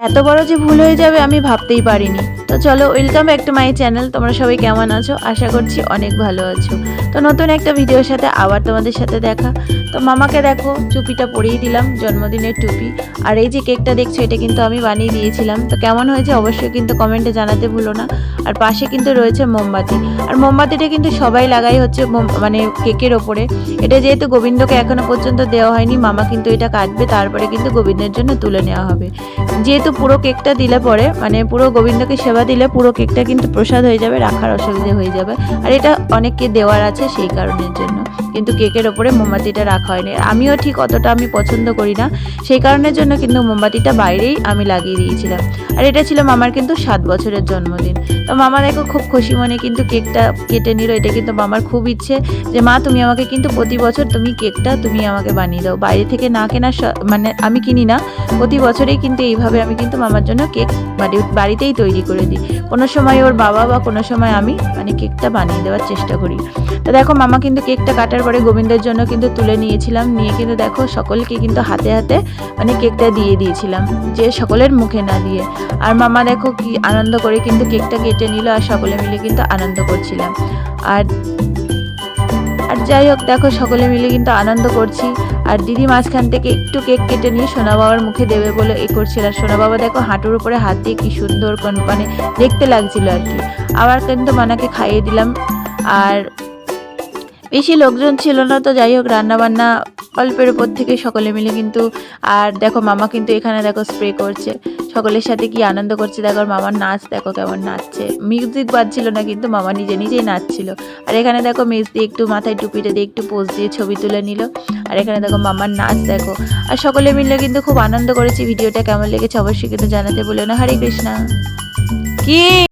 এত বড় যে ভুল হয়ে যাবে আমি ভাবতেই পারিনি। তো চলো welcome back to my channel তোমরা সবাই কেমন আছো? আশা করছি অনেক ভালো আছো। তো নতুন একটা ভিডিওর সাথে আবার তোমাদের সাথে দেখা। তো মামাকে দেখো, টুপিটা পরিয়ে দিলাম, জন্মদিনের টুপি। আর এই যে কেকটা দেখছ, এটা কিন্তু আমি বানিয়ে দিয়েছিলাম। তো কেমন হয়েছে অবশ্যই কিন্তু কমেন্টে জানাতে ভুলো না। আর পাশে কিন্তু রয়েছে মোমবাতি। আর মোমবাতিটা কিন্তু সবাই লাগাই হচ্ছে মানে কেকের ওপরে। এটা যেহেতু গোবিন্দকে এখনও পর্যন্ত দেওয়া হয়নি, মামা কিন্তু এটা কাটবে, তারপরে কিন্তু গোবিন্দের জন্য তুলে নেওয়া হবে। যেহেতু পুরো কেকটা দিলে পরে মানে পুরো গোবিন্দকে সেবা দিলে পুরো কেকটা কিন্তু প্রসাদ হয়ে যাবে, রাখার অসুবিধে হয়ে যাবে। আর এটা অনেককে দেওয়ার আছে সেই কারণের জন্য। কিন্তু কেকের ওপরে মোমবাতিটা রাখা হয়নি। আমিও ঠিক অতটা আমি পছন্দ করি না। সেই কারণের জন্য কিন্তু মোমবাতিটা বাইরেই আমি লাগিয়ে দিয়েছিলাম। আর এটা ছিল মামার কিন্তু সাত বছরের জন্মদিন। তো মামা দেখো খুব খুশি মনে কিন্তু কেকটা কেটে নিল। এটা কিন্তু মামার খুব ইচ্ছে যে, মা, তুমি আমাকে কিন্তু প্রতি বছর তুমি কেকটা তুমি আমাকে বানিয়ে দাও। বাইরে থেকে না কেনা মানে আমি কিনি না। প্রতি বছরেই কিন্তু এইভাবে আমি কিন্তু মামার জন্য কেক বাড়ি, বাড়িতেই তৈরি করে দিই। কোনো সময় ওর বাবা বা কোনো সময় আমি মানে কেকটা বানিয়ে দেওয়ার চেষ্টা করি। তো দেখো, মামা কিন্তু কেকটা কাটার পরে গোবিন্দের জন্য কিন্তু তুলে নিয়েছিলাম। নিয়ে কিন্তু দেখো, সকলকে কিন্তু হাতে হাতে মানে কেকটা দিয়ে দিয়েছিলাম, যে সকলের মুখে না দিয়ে। আর মামা দেখো কি আনন্দ করে কিন্তু কেকটা কেটে নিল, আর সকলে মিলে কিন্তু আনন্দ করছিলাম। আর আর যাই হোক, দেখো সকলে মিলে কিন্তু আনন্দ করছি। আর দিদি মাঝখান থেকে একটু কেক কেটে নিয়ে সোনা বাবার মুখে দেবে বলে এ করছিল। আর সোনা বাবা দেখো হাঁটুর উপরে হাত দিয়ে কি সুন্দর মানে দেখতে লাগছিল আর কি। আবার কিন্তু মানাকে খাইয়ে দিলাম। আর বেশি লোকজন ছিল না, তো যাই হোক রান্না বান্না অল্পের উপর থেকে সকলে মিলে কিন্তু, আর দেখো মামা কিন্তু এখানে দেখো স্প্রে করছে। সকলের সাথে কি আনন্দ করছে? দেখো মামার নাচ দেখো কেমন নাচছে। মিউজিক বাজছিল না কিন্তু মামা নিজে নিজেই নাচছিল। আর এখানে দেখো মেজ দিয়ে একটু মাথায় টুপিটা দিয়ে একটু পোজ দিয়ে ছবি তুলে নিল। আর এখানে দেখো মামার নাচ দেখো। আর সকলে মিলে কিন্তু খুব আনন্দ করেছি। ভিডিওটা কেমন লেগেছে অবশ্যই কিন্তু জানাতে বলো না। হরে কৃষ্ণা। কি?